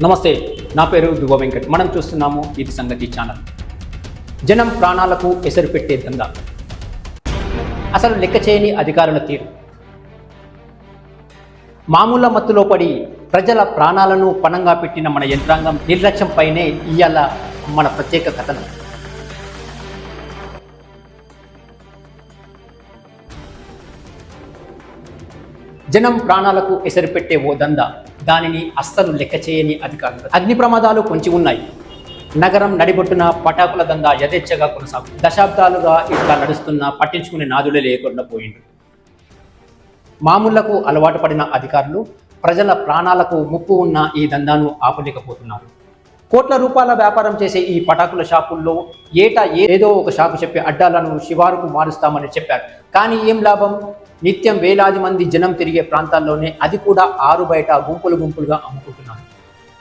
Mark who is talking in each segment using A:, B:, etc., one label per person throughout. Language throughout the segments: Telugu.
A: నమస్తే నా పేరు దువ వెంకట్. మనం చూస్తున్నాము ఇది సంగతి ఛానల్. జనం ప్రాణాలకు ఎసరు పెట్టే దందా. అసలు లెక్క చేయని అధికారుల తీరు. మామూల మత్తులో పడి ప్రజల ప్రాణాలను పణంగా పెట్టిన మన యంత్రాంగం నిర్లక్ష్యంపైనే ఇయ్యాల మన ప్రత్యేక కథనం. జనం ప్రాణాలకు ఎసరు పెట్టే ఓ దందా. దానిని అస్సలు లెక్క చేయని అధికారులు. అగ్ని ప్రమాదాలు పొంచి ఉన్నాయి. నగరం నడిబొట్టున పటాకుల దందా యథేచ్ఛగా కొనసాగు దశాబ్దాలుగా ఇట్లా నడుస్తున్న పట్టించుకునే నాదులే లేకుండా పోయిండు మామూళ్ళకు అలవాటు పడిన అధికారులు ప్రజల ప్రాణాలకు ముప్పు ఉన్న ఈ దందాను ఆపలేకపోతున్నారు. కోట్ల రూపాయల వ్యాపారం చేసే ఈ పటాకుల షాపుల్లో ఏటా ఏదో ఒక షాపు చెప్పి అడ్డాలను శివారుకు మారుస్తామని చెప్పారు. కానీ ఏం లాభం? నిత్యం వేలాది మంది జనం తిరిగే ప్రాంతాల్లోనే అది కూడా ఆరు బయట గుంపులు గుంపులుగా అమ్ముకుంటున్నారు.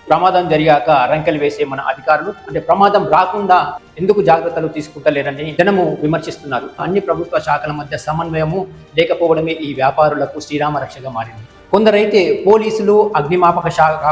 A: ప్రమాదం జరిగాక రంకెలు వేసే మన అధికారులు అంటే ప్రమాదం రాకుండా ఎందుకు జాగ్రత్తలు తీసుకుంటలేరని జనము విమర్శిస్తున్నారు. అన్ని ప్రభుత్వ శాఖల మధ్య సమన్వయము లేకపోవడమే ఈ వ్యాపారులకు శ్రీరామ రక్షగా మారింది. కొందరైతే పోలీసులు అగ్నిమాపక శాఖ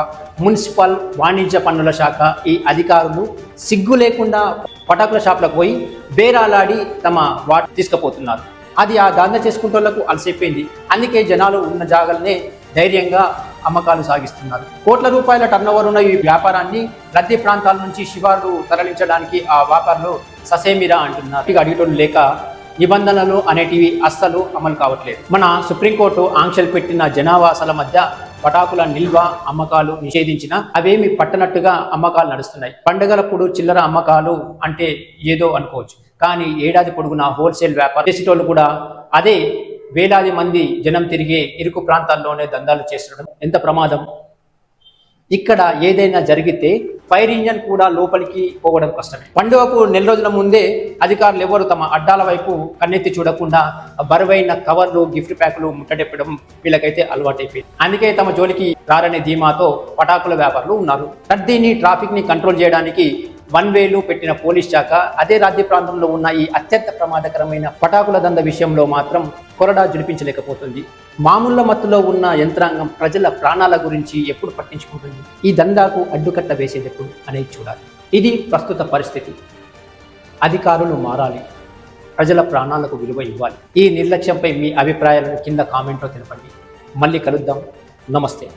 A: మున్సిపల్ వాణిజ్య పన్నుల శాఖ ఈ అధికారులు సిగ్గు లేకుండా పటాకుల షాప్లకు పోయి బేరాలాడి తమ వాటి తీసుకుపోతున్నారు. అది ఆ దంద చేసుకుంటోళ్ళకు అలసైపోయింది. అందుకే జనాలు ఉన్న జాగలనే ధైర్యంగా అమ్మకాలు సాగిస్తున్నారు. కోట్ల రూపాయల టర్నోవర్ ఉన్న ఈ వ్యాపారాన్ని రద్దీ ప్రాంతాల నుంచి శివార్లు తరలించడానికి ఆ వ్యాపారులు ససేమిరా అంటున్నారు. ఇక అడిగేటోళ్ళు లేక నిబంధనలు అనేటివి అస్సలు అమలు కావట్లేదు. మన సుప్రీంకోర్టు ఆంక్షలు పెట్టిన జనావాసాల మధ్య పటాకుల నిల్వ అమ్మకాలు నిషేధించిన అవేమి పట్టనట్టుగా అమ్మకాలు నడుస్తున్నాయి. పండుగలప్పుడు చిల్లర అమ్మకాలు అంటే ఏదో అనుకోవచ్చు. కానీ ఏడాది పొడుగునా హోల్సేల్ వ్యాపారం చేసేటోళ్ళు కూడా అదే వేలాది మంది జనం తిరిగే ఇరుకు ప్రాంతాల్లోనే దందాలు చేస్తుండడం ఎంత ప్రమాదం? ఇక్కడ ఏదైనా జరిగితే ఫైర్ ఇంజన్ కూడా లోపలికి పోవడం కష్టమే. పండుగకు నెల రోజుల ముందే అధికారులు ఎవరు తమ అడ్డాల వైపు కన్నెత్తి చూడకుండా బరువైన కవర్లు గిఫ్ట్ ప్యాకులు ముట్టడెప్పడం వీళ్ళకైతే అలవాటైపోయింది. అందుకే తమ జోలికి రారనే ధీమాతో పటాకుల వ్యాపారులు ఉన్నారు. రద్దీని ట్రాఫిక్ని కంట్రోల్ చేయడానికి వన్ వేలు పెట్టిన పోలీస్ శాఖ అదే రాజ్య ప్రాంతంలో ఉన్న ఈ అత్యంత ప్రమాదకరమైన పటాకుల దంద విషయంలో మాత్రం కొరడా జుడిపించలేకపోతుంది. మామూళ్ళ మత్తులో ఉన్న యంత్రాంగం ప్రజల ప్రాణాల గురించి ఎప్పుడు పట్టించుకుంటుంది ఈ దందాకు అడ్డుకట్ట వేసేది ఎప్పుడు అనేది చూడాలి. ఇది ప్రస్తుత పరిస్థితి. అధికారులు మారాలి. ప్రజల ప్రాణాలకు విలువ ఇవ్వాలి. ఈ నిర్లక్ష్యంపై మీ అభిప్రాయాలను కింద కామెంట్లో తెలపండి. మళ్ళీ కలుద్దాం. నమస్తే.